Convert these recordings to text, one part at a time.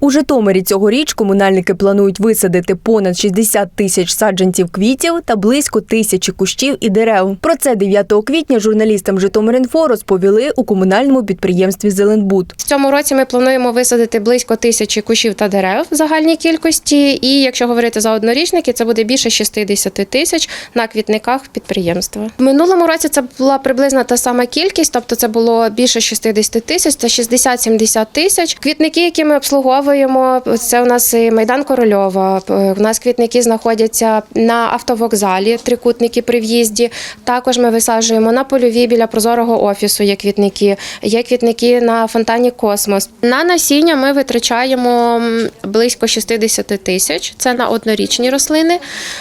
У Житомирі цьогоріч комунальники планують висадити понад 60 тисяч саджанців квітів та близько тисячі кущів і дерев. Про це 9 квітня журналістам Житомирінфо розповіли у комунальному підприємстві Зеленбуд. В цьому році ми плануємо висадити близько тисячі кущів та дерев в загальній кількості. І якщо говорити за однорічники, це буде більше 60 тисяч на квітниках підприємства. В минулому році це була приблизно та сама кількість, тобто це було більше 60 тисяч, це 60-70 тисяч. Квітники, які ми обслуговуємо, це у нас і майдан Корольова. У нас квітники знаходяться на автовокзалі, трикутники при в'їзді. Також ми висаджуємо на польові біля прозорого офісу. Є квітники, є квітники на фонтані Космос. На насіння ми витрачаємо близько 60 тисяч. Це на однорічні рослини.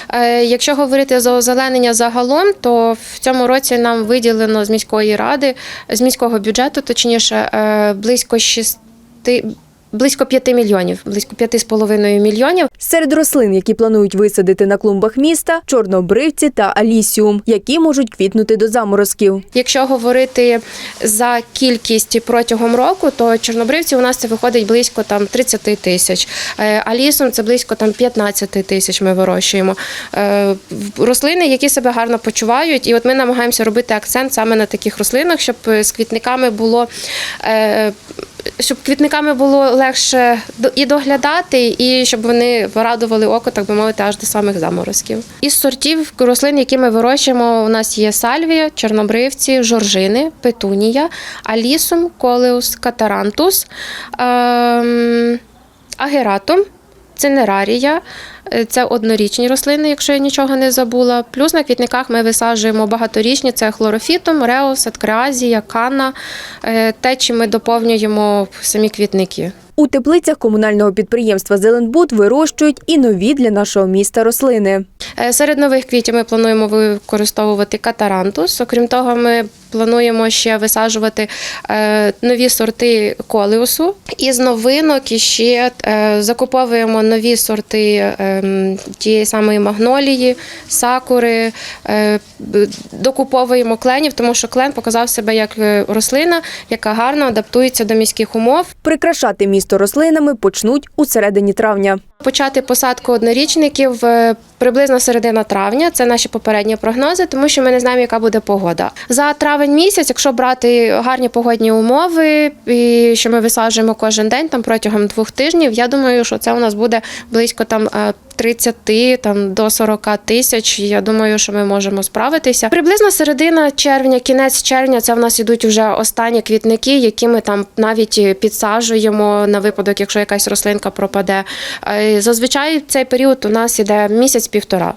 Е, Якщо говорити за озеленення загалом, то в цьому році нам виділено з міської ради, з міського бюджету, точніше, е, близько 6 Близько 5 мільйонів, близько 5,5 мільйонів. Серед рослин, які планують висадити на клумбах міста, чорнобривці та алісіум, які можуть квітнути до заморозків. Якщо говорити за кількість протягом року, то чорнобривців у нас це виходить близько там 30 тисяч. Е, А лісом це близько там 15 тисяч. Ми вирощуємо Е, рослини, які себе гарно почувають. І от ми намагаємося робити акцент саме на таких рослинах, щоб з квітниками було. е, Щоб квітниками було легше і доглядати, і щоб вони радували око, так би мовити, аж до самих заморозків. Із сортів рослин, які ми вирощуємо, у нас є сальвія, чорнобривці, жоржини, петунія, алісум, колеус, катарантус, ем, агератум, цинерарія. Е, Це однорічні рослини, якщо я нічого не забула. Плюс на квітниках ми висаджуємо багаторічні: це хлорофітум, реус, аткреазія, кана. Е, Те, чим ми доповнюємо самі квітники. У теплицях комунального підприємства Зеленбуд вирощують і нові для нашого міста рослини. Е, Серед нових квітів ми плануємо використовувати катарантус. Окрім того, ми плануємо ще висаджувати е, нові сорти колеусу. Із новинок іще е, закуповуємо нові сорти ем, тієї самої магнолії, сакури, докуповуємо кленів, тому що клен показав себе як рослина, яка гарно адаптується до міських умов. Прикрашати місто рослинами почнуть у середині травня. Почати посадку однорічників е, приблизно середина травня. Це наші попередні прогнози, тому що ми не знаємо, яка буде погода. За травень місяць, якщо брати гарні погодні умови, і що ми висаджуємо кожен день там протягом двох тижнів. Я думаю, що це у нас буде близько там. Е, 30 там до 40 тисяч. Я думаю, що ми можемо справитися. Приблизно середина червня, кінець червня, це в нас ідуть вже останні квітники, які ми там навіть підсаджуємо на випадок, якщо якась рослинка пропаде. Е, Зазвичай цей період у нас іде місяць-півтора.